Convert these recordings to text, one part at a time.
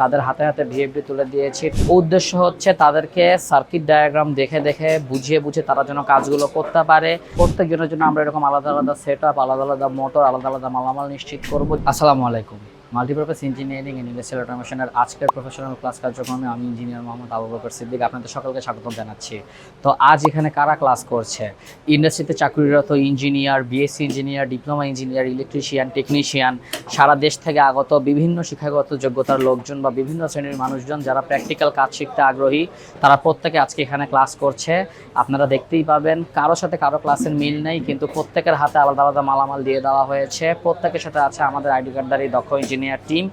তাদের হাতে হাতে ভিএফডি তুলে দিয়েছি। উদ্দেশ্য হচ্ছে তাদেরকে সার্কিট ডায়াগ্রাম দেখে দেখে বুঝিয়ে বুঝে তারা যেন কাজগুলো করতে পারে। প্রত্যেকজনের জন্য আমরা এরকম আলাদা আলাদা সেট আলাদা আলাদা মোটর আলাদা আলাদা মালামাল নিশ্চিত করব। আসসালামু আলাইকুম। মাল্টিপারপাস ইঞ্জিনিয়ারিং এন্ড ইন্ডাস্ট্রিয়াল অটোমেশনের আজকের প্রফেশনাল ক্লাস কার্যক্রমে আমি ইঞ্জিনিয়ার মোহাম্মদ আবু বকর সিদ্দিক আপনাদের সকলকে স্বাগত জানাচ্ছি। তো আজ এখানে কারা ক্লাস করছে? ইন্ডাস্ট্রিতে চাকরিরত engineer BSc engineer diploma engineer electrician technician সারা দেশ থেকে আগত বিভিন্ন শিক্ষাগত যোগ্যতার লোকজন বা বিভিন্ন শ্রেণির মানুষজন যারা প্র্যাকটিক্যাল কাজ শিখতে আগ্রহী, তারা প্রত্যেকে আজকে এখানে ক্লাস করছে। আপনারা দেখতেই পাবেন কারোর সাথে কারও ক্লাসের মিল নেই, কিন্তু প্রত্যেকের হাতে আলাদা আলাদা মালামাল দিয়ে দেওয়া হয়েছে। প্রত্যেকের সাথে আছে আমাদের আইডি কার্ডদারি দক্ষ ইঞ্জিনিয়ার টিম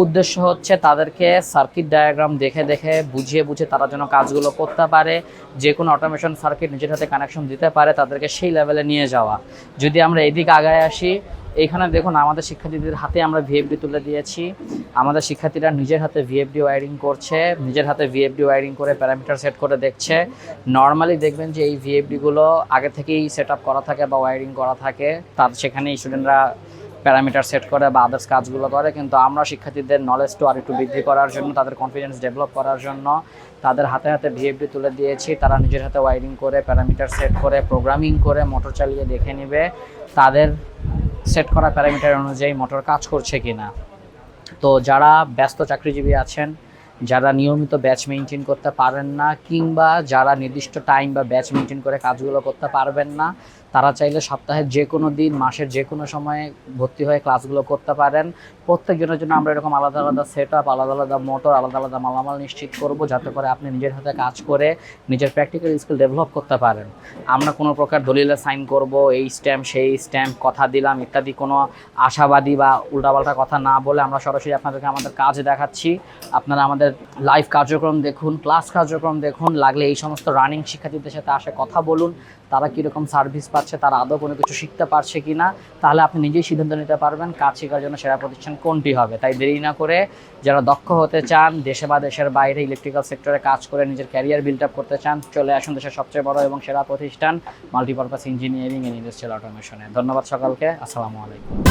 উদ্দেশ্য হচ্ছে তাদেরকে সার্কিট ডায়াগ্রাম দেখে দেখে বুঝিয়ে বুঝে তারা যেন কাজগুলো করতে পারে। যে কোনো অটোমেশন সার্কিট নিজের হাতে কানেকশন দিতে পারে তাদেরকে সেই লেভেলে নিয়ে যাওয়া। যদি আমরা এদিকে আগায় আসি এইখানে দেখুন আমাদের শিক্ষার্থীদের হাতে আমরা ভিএফডি তুলে দিয়েছি। আমাদের শিক্ষার্থীরা নিজের হাতে ভিএফডি ওয়ারিং করছে, নিজের হাতে ভিএফডি ওয়ারিং করে প্যারামিটার সেট করে দেখছে। নর্মালি দেখবেন যে এই ভিএফডিগুলো আগে থেকেই সেট করা থাকে বা ওয়ারিং করা থাকে। তার সেখানে স্টুডেন্টরা প্যারামিটার সেট করে বা আদার্স কাজগুলো করে, কিন্তু আমরা শিক্ষার্থীদের নলেজটা আর একটু বৃদ্ধি করার জন্য, তাদের কনফিডেন্স ডেভেলপ করার জন্য তাদের হাতে হাতে ভিএফডি তুলে দিয়েছি। তারা নিজের হাতে ওয়ারিং করে প্যারামিটার সেট করে প্রোগ্রামিং করে মোটর চালিয়ে দেখে নেবে, তাদের সেট করা প্যারামিটার অনুযায়ী মোটর কাজ করছে কি না তো যারা ব্যস্ত চাকরিজীবী আছেন, যারা নিয়মিত ব্যাচ মেনটেন করতে পারেন না, কিংবা যারা নির্দিষ্ট টাইম বা ব্যাচ মেনটেন করে কাজগুলো করতে পারবেন না তারা চাইলে সপ্তাহের যে কোনো দিন, মাসের যে কোনো সময়ে ভর্তি হয়ে ক্লাসগুলো করতে পারেন। প্রত্যেকজনের জন্য আমরা এরকম আলাদা আলাদা সেট আপ আলাদা আলাদা মোটর আলাদা আলাদা মালামাল নিশ্চিত করব যাতে করে আপনি নিজের হাতে কাজ করে নিজের প্র্যাকটিক্যাল স্কিল ডেভেলপ করতে পারেন। আমরা কোনো প্রকার দলিলে সাইন করব, এই স্ট্যাম্প সেই স্ট্যাম্প কথা দিলাম ইত্যাদি কোনো আশাবাদী বা উল্টাপাল্টা কথা না বলে আমরা সরাসরি আপনাদেরকে আমাদের কাজ দেখাচ্ছি। আপনারা আমাদের লাইভ কার্যক্রম দেখুন ক্লাস কার্যক্রম দেখুন, লাগলে এই সমস্ত রানিং শিক্ষার্থীদের সাথে আসে কথা বলুন। তারা কীরকম সার্ভিস পাচ্ছে, তারা আদৌ কোনো কিছু শিখতে পারছে কি না তাহলে আপনি নিজেই সিদ্ধান্ত নিতে পারবেন কাজ শেখার জন্য সেরা প্রতিষ্ঠান কোনটি হবে। তাই দেরি না করে যারা দক্ষ হতে চান, দেশে বা দেশের বাইরে ইলেকট্রিক্যাল সেক্টরে কাজ করে নিজের ক্যারিয়ার বিল্ড আপ করতে চান, চলে আসুন দেশের সবচেয়ে বড় এবং সেরা প্রতিষ্ঠান মাল্টিপারপাস ইঞ্জিনিয়ারিং অ্যান্ড ইন্ডাস্ট্রিয়াল অটোমেশনে ধন্যবাদ সকালকে, আসসালামু আলাইকুম।